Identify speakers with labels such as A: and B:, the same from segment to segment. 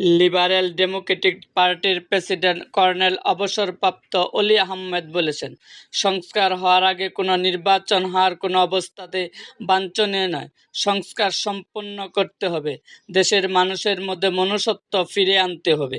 A: Liberal democratic পার্টির president colonel অবসরপ্রাপ্ত অলি আহমেদ বলেছেন, সংস্কার হওয়ার আগে কোনো নির্বাচন হওয়ার কোনো অবস্থাতে বাঞ্ছনীয় নয়, সংস্কার সম্পন্ন করতে হবে, দেশের মানুষের মধ্যে মনুষ্যত্ব ফিরে আনতে হবে।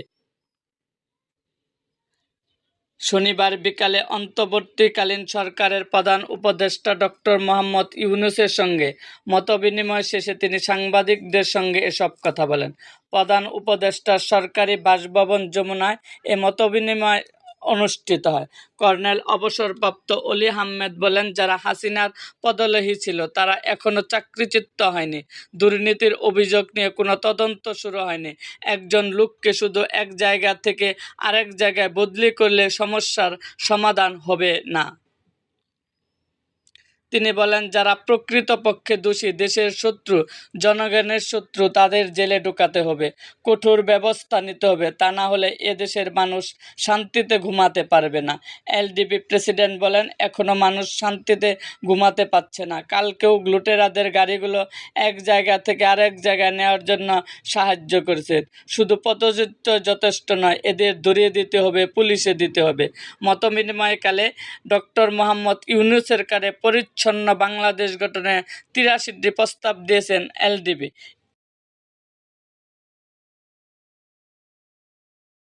A: শনিবার বিকালে অন্তর্বর্তীকালীন সরকারের প্রধান উপদেষ্টা ডক্টর মোহাম্মদ ইউনুসের সঙ্গে মতবিনিময় শেষে তিনি সাংবাদিকদের সঙ্গে এসব কথা বলেন। প্রধান উপদেষ্টা সরকারি বাসভবন যমুনায় এ মতবিনিময় অনুষ্ঠিত হয়। কর্নেল অবসরপ্রাপ্ত অলি আহমেদ বলেন, যারা হাসিনার পদলেহী ছিল, তারা এখনও চাকরিচিত্ত হয়নি। দুর্নীতির অভিযোগ নিয়ে কোনো তদন্ত শুরু হয়নি। একজন লোককে শুধু এক জায়গা থেকে আরেক জায়গায় বদলি করলে সমস্যার সমাধান হবে না। তিনি বলেন, যারা প্রকৃতপক্ষে দোষী, দেশের শত্রু, জনগণের শত্রু, তাদের জেলে ঢুকাতে হবে, কঠোর ব্যবস্থা নিতে হবে। তা না হলে এদেশের মানুষ শান্তিতে ঘুমাতে পারবে না। এলডিপি প্রেসিডেন্ট বলেন এখনও মানুষ শান্তিতে ঘুমাতে পারছে না। কালকেও গ্লুটেরাদের গাড়িগুলো এক জায়গা থেকে আরেক জায়গায় নেওয়ার জন্য সাহায্য করেছে। শুধু পদচিত্র যথেষ্ট নয়, এদের ধরিয়ে দিতে হবে, পুলিশে দিতে হবে। মতবিনিময়কালে ডক্টর মোহাম্মদ ইউনুসের কারে পরিচ্ছন্ন বাংলাদেশ গঠনে তিরাশিটি প্রস্তাব দিয়েছেন এলডিপি